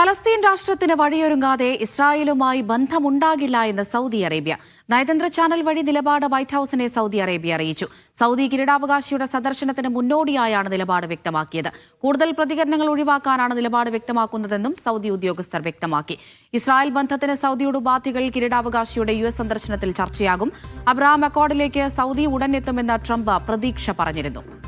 Palestine രാഷ്ട്രത്തിന് വഴിയൊരുങ്ങാതെ ഇസ്രായേലുമായി ബന്ധമുണ്ടാകില്ല എന്ന് Saudi Arabia. നയതന്ത്ര ചാനൽ വഴി നിലപാട് വൈറ്റ് ഹൌസിനെ സൗദി അറേബ്യ അറിയിച്ചു. സൗദി കിരീടാവകാശിയുടെ സന്ദർശനത്തിന് മുന്നോടിയായാണ് നിലപാട് വ്യക്തമാക്കിയത്. കൂടുതൽ പ്രതികരണങ്ങൾ ഒഴിവാക്കാനാണ് നിലപാട് വ്യക്തമാക്കുന്നതെന്നും സൗദി ഉദ്യോഗസ്ഥർ വ്യക്തമാക്കി. ഇസ്രായേൽ ബന്ധത്തിന് സൗദിയുടെ ഉപാധികൾ കിരീടാവകാശിയുടെ യു എസ് സന്ദർശനത്തിൽ ചർച്ചയാകും. അബ്രഹാം അക്കോർഡിലേക്ക് സൗദി ഉടൻ എത്തുമെന്ന് ട്രംപ് പ്രതീക്ഷ പറഞ്ഞിരുന്നു.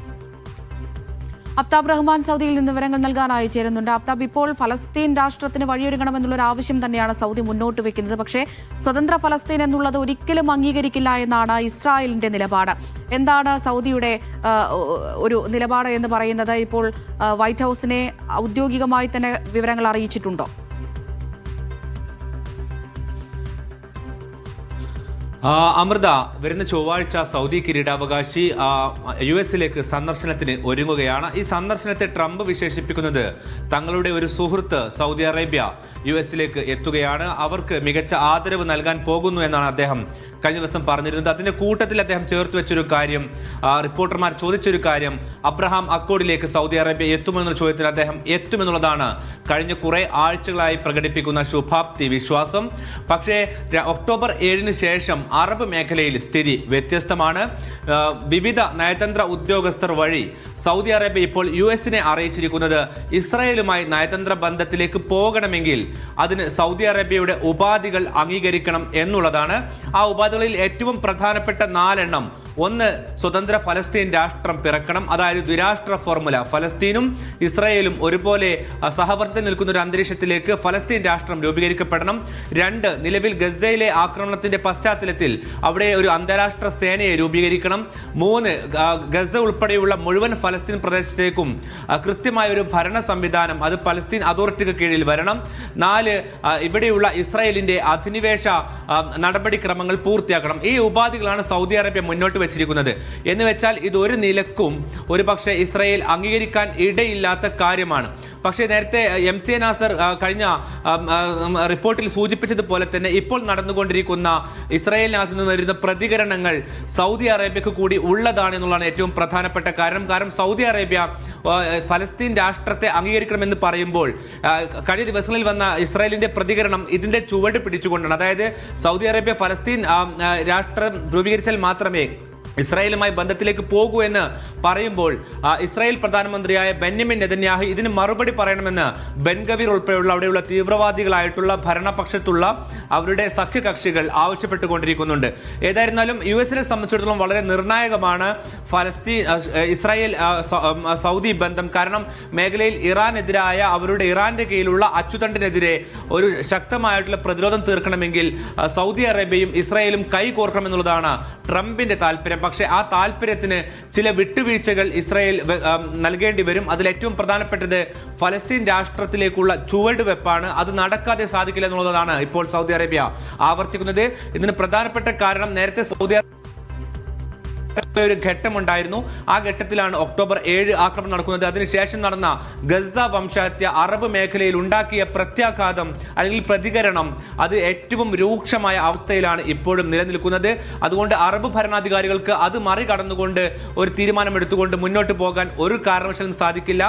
അഫ്താബ് റഹ്മാൻ സൗദിയിൽ നിന്ന് വിവരങ്ങൾ നൽകാനായി ചേരുന്നുണ്ട്. അഫ്താബ് ഇപ്പോൾ ഫലസ്തീൻ രാഷ്ട്രത്തിന് വഴിയൊരുങ്ങണമെന്നുള്ള ഒരു ആവശ്യം തന്നെയാണ് സൗദി മുന്നോട്ട് വെക്കുന്നത്. പക്ഷേ സ്വതന്ത്ര ഫലസ്തീൻ എന്നുള്ളത് ഒരിക്കലും അംഗീകരിക്കില്ല എന്നാണ് ഇസ്രായേലിന്റെ നിലപാട്. എന്താണ് സൗദിയുടെ ഒരു നിലപാട് എന്ന് പറയുന്നത്? ഇപ്പോൾ വൈറ്റ് ഹൗസിനെ ഔദ്യോഗികമായി തന്നെ വിവരങ്ങൾ അറിയിച്ചിട്ടുണ്ടോ? അമൃത വരുന്ന ചൊവ്വാഴ്ച സൗദി കിരീടാവകാശി യു എസിലേക്ക് സന്ദർശനത്തിന് ഒരുങ്ങുകയാണ്. ഈ സന്ദർശനത്തെ ട്രംപ് വിശേഷിപ്പിക്കുന്നത് തങ്ങളുടെ ഒരു സുഹൃത്ത് സൗദി അറേബ്യ യു എസിലേക്ക് എത്തുകയാണ്. അവർക്ക് മികച്ച ആദരവ് നൽകാൻ പോകുന്നു എന്നാണ് അദ്ദേഹം കഴിഞ്ഞ ദിവസം പറഞ്ഞിരുന്നത്. അതിന്റെ കൂട്ടത്തിൽ അദ്ദേഹം ചേർത്ത് വെച്ചൊരു കാര്യം റിപ്പോർട്ടർമാർ ചോദിച്ചൊരു കാര്യം അബ്രഹാം അക്കോഡിലേക്ക് സൗദി അറേബ്യ എത്തുമെന്ന ചോദ്യത്തിന് അദ്ദേഹം എത്തുമെന്നുള്ളതാണ്. കഴിഞ്ഞ കുറെ ആഴ്ചകളായി പ്രകടിപ്പിക്കുന്ന ശുഭാപ്തി വിശ്വാസം. പക്ഷേ ഒക്ടോബർ ഏഴിന് ശേഷം അറബ് മേഖലയിൽ സ്ഥിതി വ്യത്യസ്തമാണ്. വിവിധ നയതന്ത്ര ഉദ്യോഗസ്ഥർ വഴി സൗദി അറേബ്യ ഇപ്പോൾ യു എസിനെ അറിയിച്ചിരിക്കുന്നത് ഇസ്രായേലുമായി നയതന്ത്ര ബന്ധത്തിലേക്ക് പോകണമെങ്കിൽ അതിന് സൗദി അറേബ്യയുടെ ഉപാധികൾ അംഗീകരിക്കണം എന്നുള്ളതാണ്. ആ ഉപാധികളിൽ ഏറ്റവും പ്രധാനപ്പെട്ട നാലെണ്ണം. ഒന്ന് സ്വതന്ത്ര ഫലസ്തീൻ രാഷ്ട്രം പിറക്കണം. അതായത് ദ്വിരാഷ്ട്ര ഫോർമുല. ഫലസ്തീനും ഇസ്രായേലും ഒരുപോലെ സഹവർത്തി നിൽക്കുന്ന ഒരു അന്തരീക്ഷത്തിലേക്ക് ഫലസ്തീൻ രാഷ്ട്രം രൂപീകരിക്കപ്പെടണം. രണ്ട് നിലവിൽ ഗസയിലെ ആക്രമണത്തിന്റെ പശ്ചാത്തലത്തിൽ അവിടെ ഒരു അന്താരാഷ്ട്ര സേനയെ രൂപീകരിക്കണം. മൂന്ന് ഗസ ഉൾപ്പെടെയുള്ള മുഴുവൻ ഫലസ്തീൻ പ്രദേശത്തേക്കും കൃത്യമായ ഒരു ഭരണ സംവിധാനം അത് പലസ്തീൻ അതോറിറ്റിക്ക് കീഴിൽ വരണം. നാല് ഇവിടെയുള്ള ഇസ്രായേലിന്റെ അധിനിവേശ നടപടിക്രമങ്ങൾ പൂർത്തിയാക്കണം. ഈ ഉപാധികളാണ് സൗദി അറേബ്യ മുന്നോട്ട് വെച്ചിരിക്കുന്നത്. എന്ന് വെച്ചാൽ ഇത് ഒരു നിലക്കും ഒരു പക്ഷേ ഇസ്രായേൽ അംഗീകരിക്കാൻ ഇടയില്ലാത്ത കാര്യമാണ്. പക്ഷേ നേരത്തെ എം സി നാസർ കഴിഞ്ഞ റിപ്പോർട്ടിൽ സൂചിപ്പിച്ചതുപോലെ തന്നെ ഇപ്പോൾ നടന്നുകൊണ്ടിരിക്കുന്ന ഇസ്രായേലിനകത്ത് നിന്ന് വരുന്ന പ്രതികരണങ്ങൾ സൗദി അറേബ്യക്ക് കൂടി ഉള്ളതാണ് എന്നുള്ളതാണ് ഏറ്റവും പ്രധാനപ്പെട്ട കാരണം. കാരണം സൗദി അറേബ്യ ഫലസ്തീൻ രാഷ്ട്രത്തെ അംഗീകരിക്കണമെന്ന് പറയുമ്പോൾ കഴിഞ്ഞ ദിവസങ്ങളിൽ വന്ന ഇസ്രായേലിന്റെ പ്രതികരണം ഇതിന്റെ ചുവട് പിടിച്ചുകൊണ്ടാണ്. അതായത് സൗദി അറേബ്യ ഫലസ്തീൻ രാഷ്ട്രം രൂപീകരിച്ചാൽ മാത്രമേ ഇസ്രായേലുമായി ബന്ധത്തിലേക്ക് പോകൂ എന്ന് പറയുമ്പോൾ ഇസ്രായേൽ പ്രധാനമന്ത്രിയായ ബെന്യമിൻ നെതന്യാഹു ഇതിന് മറുപടി പറയണമെന്ന് ബെൻഗവീർ ഉൾപ്പെടെയുള്ള അവിടെയുള്ള തീവ്രവാദികളായിട്ടുള്ള ഭരണപക്ഷത്തുള്ള അവരുടെ സഖ്യകക്ഷികൾ ആവശ്യപ്പെട്ടുകൊണ്ടിരിക്കുന്നുണ്ട്. ഏതായിരുന്നാലും യു എസിനെ സംബന്ധിച്ചിടത്തോളം വളരെ നിർണായകമാണ് ഫലസ്തീൻ ഇസ്രായേൽ സൗദി ബന്ധം. കാരണം മേഖലയിൽ ഇറാനെതിരായ അവരുടെ ഇറാന്റെ കീഴിലുള്ള അച്ചുതണ്ടിനെതിരെ ഒരു ശക്തമായിട്ടുള്ള പ്രതിരോധം തീർക്കണമെങ്കിൽ സൗദി അറേബ്യയും ഇസ്രായേലും കൈകോർക്കണമെന്നുള്ളതാണ് ട്രംപിന്റെ താല്പര്യം. പക്ഷേ ആ താല്പര്യത്തിന് ചില വിട്ടുവീഴ്ചകൾ ഇസ്രായേൽ നൽകേണ്ടി വരും. അതിൽ ഏറ്റവും പ്രധാനപ്പെട്ടത് ഫലസ്തീൻ രാഷ്ട്രത്തിലേക്കുള്ള ചുവടുവെപ്പാണ്. അത് നടക്കാതെ സാധിക്കില്ല എന്നുള്ളതാണ് ഇപ്പോൾ സൗദി അറേബ്യ ആവർത്തിക്കുന്നത്. ഇതിന് പ്രധാനപ്പെട്ട കാരണം നേരത്തെ സൗദി ഒരു ഘട്ടമുണ്ടായിരുന്നു. ആ ഘട്ടത്തിലാണ് ഒക്ടോബർ ഏഴ് ആക്രമണം നടക്കുന്നത്. അതിനുശേഷം നടന്ന ഗസ വംശഹത്യ അറബ് മേഖലയിൽ ഉണ്ടാക്കിയ പ്രത്യാഘാതം അല്ലെങ്കിൽ പ്രതികരണം അത് ഏറ്റവും രൂക്ഷമായ അവസ്ഥയിലാണ് ഇപ്പോഴും നിലനിൽക്കുന്നത്. അതുകൊണ്ട് അറബ് ഭരണാധികാരികൾക്ക് അത് മറികടന്നുകൊണ്ട് ഒരു തീരുമാനമെടുത്തുകൊണ്ട് മുന്നോട്ട് പോകാൻ ഒരു കാരണവശാലും സാധിക്കില്ല.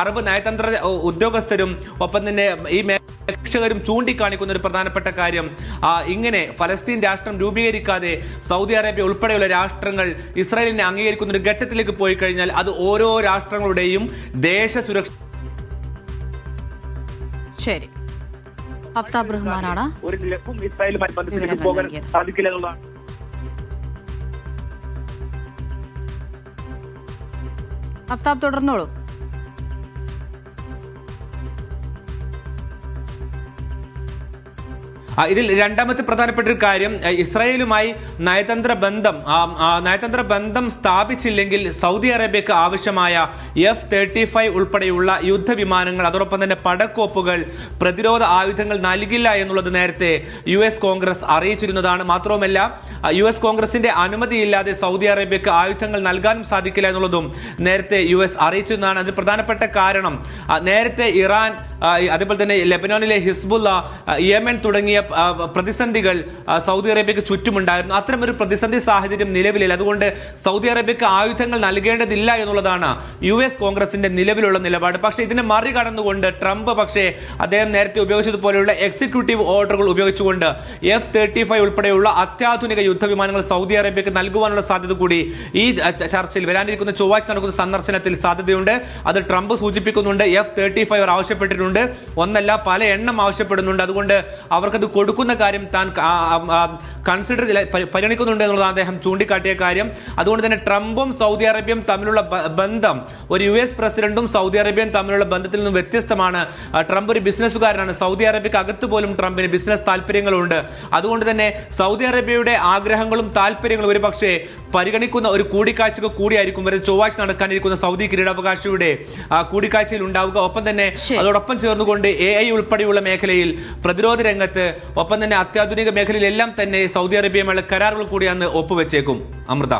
അറബ് നയതന്ത്ര ഉദ്യോഗസ്ഥരും ഒപ്പം തന്നെ ഈ രക്ഷകരും ചൂണ്ടിക്കാണിക്കുന്ന ഒരു പ്രധാനപ്പെട്ട കാര്യം ഇങ്ങനെ ഫലസ്തീൻ രാഷ്ട്രം രൂപീകരിക്കാതെ സൗദി അറേബ്യ ഉൾപ്പെടെയുള്ള രാഷ്ട്രങ്ങൾ ഇസ്രായേലിനെ അംഗീകരിക്കുന്ന ഒരു ഘട്ടത്തിലേക്ക് പോയി കഴിഞ്ഞാൽ അത് ഓരോ രാഷ്ട്രങ്ങളുടെയും ദേശ സുരക്ഷ ശരി. അഫ്താബ് റഹ്മാനാണ് ഒരു നിലക്കും ഇസ്രായേലുമായി ബന്ധത്തിലേക്ക് വിവരങ്ങൾ പോകാൻ നൽകിയത്. സാധിക്കില്ല എന്നുള്ളതാണ്. അഫ്താബ് തുടർന്നോളൂ. ഇതിൽ രണ്ടാമത്തെ പ്രധാനപ്പെട്ട ഒരു കാര്യം ഇസ്രായേലുമായി നയതന്ത്ര ബന്ധം നയതന്ത്ര ബന്ധം സ്ഥാപിച്ചില്ലെങ്കിൽ സൗദി അറേബ്യക്ക് ആവശ്യമായ എഫ് തേർട്ടി ഫൈവ് ഉൾപ്പെടെയുള്ള യുദ്ധവിമാനങ്ങൾ അതോടൊപ്പം തന്നെ പടക്കോപ്പുകൾ പ്രതിരോധ ആയുധങ്ങൾ നൽകില്ല എന്നുള്ളത് നേരത്തെ യു എസ് കോൺഗ്രസ് അറിയിച്ചിരുന്നതാണ്. മാത്രവുമല്ല യു എസ് കോൺഗ്രസിന്റെ അനുമതിയില്ലാതെ സൗദി അറേബ്യക്ക് ആയുധങ്ങൾ നൽകാനും സാധിക്കില്ല എന്നുള്ളതും നേരത്തെ യു എസ് അറിയിച്ചിരുന്നതാണ്. അതിന് പ്രധാനപ്പെട്ട കാരണം നേരത്തെ ഇറാൻ അതേപോലെ തന്നെ ലെബനോനിലെ ഹിസ്ബുള്ള ആ, യമൻ തുടങ്ങിയ പ്രതിസന്ധികൾ സൗദി അറേബ്യക്ക് ചുറ്റുമുണ്ടായിരുന്നു. ഒരു പ്രതിസന്ധി സാഹചര്യം നിലവിലില്ല. അതുകൊണ്ട് സൗദി അറേബ്യക്ക് ആയുധങ്ങൾ നൽകേണ്ടതില്ല എന്നുള്ളതാണ് യു എസ് കോൺഗ്രസിന്റെ നിലവിലുള്ള നിലപാട്. പക്ഷേ ഇതിനെ മറികടന്നുകൊണ്ട് ട്രംപ് പക്ഷേ അദ്ദേഹം നേരത്തെ ഉപയോഗിച്ചതുപോലെയുള്ള എക്സിക്യൂട്ടീവ് ഓർഡറുകൾ ഉപയോഗിച്ചുകൊണ്ട് എഫ് തേർട്ടി ഫൈവ് ഉൾപ്പെടെയുള്ള അത്യാധുനിക യുദ്ധവിമാനങ്ങൾ സൗദി അറേബ്യക്ക് നൽകുവാനുള്ള സാധ്യത കൂടി ഈ ചർച്ചയിൽ വരാനിരിക്കുന്ന ചൊവ്വാഴ്ച നടക്കുന്ന സന്ദർശനത്തിൽ സാധ്യതയുണ്ട്. അത് ട്രംപ് സൂചിപ്പിക്കുന്നുണ്ട്. എഫ് തേർട്ടി ഫൈവ് ആവശ്യപ്പെട്ടിട്ടുണ്ട്. ഒന്നല്ല പല എണ്ണം ആവശ്യപ്പെടുന്നുണ്ട്. അതുകൊണ്ട് അവർക്കത് കൊടുക്കുന്ന കാര്യം താൻ കൺസിഡർ പരിഗണിക്കുന്നുണ്ട് എന്നുള്ളതാണ് അദ്ദേഹം ചൂണ്ടിക്കാട്ടിയ കാര്യം. അതുകൊണ്ട് തന്നെ ട്രംപും സൗദി അറേബ്യയും തമ്മിലുള്ള ബന്ധം ഒരു യു എസ് പ്രസിഡന്റും സൗദി അറേബ്യയും തമ്മിലുള്ള ബന്ധത്തിൽ നിന്നും വ്യത്യസ്തമാണ്. ട്രംപ് ഒരു ബിസിനസ്സുകാരനാണ്. സൗദി അറേബ്യക്ക് അകത്ത് പോലും ട്രംപിന് ബിസിനസ് താല്പര്യങ്ങളുണ്ട്. അതുകൊണ്ട് തന്നെ സൗദി അറേബ്യയുടെ ആഗ്രഹങ്ങളും താല്പര്യങ്ങളും ഒരു പക്ഷേ പരിഗണിക്കുന്ന ഒരു കൂടിക്കാഴ്ചക്ക് കൂടിയായിരിക്കും. വരെ ചൊവ്വാഴ്ച നടക്കാനിരിക്കുന്ന സൗദി കിരീടാവകാശിയുടെ കൂടിക്കാഴ്ചയിൽ ഉണ്ടാവുക. ഒപ്പം തന്നെ ശരി. അതോടൊപ്പം ചേർന്നുകൊണ്ട് എ ഐ ഉൾപ്പെടെയുള്ള മേഖലയിൽ പ്രതിരോധ രംഗത്ത് ഒപ്പം തന്നെ അത്യാധുനിക മേഖലയിലെല്ലാം തന്നെ സൗദി അറേബ്യയുമായുള്ള കരാറുകൾ കൂടിയാണ് ഒപ്പുവെച്ചേക്കും. അമൃത.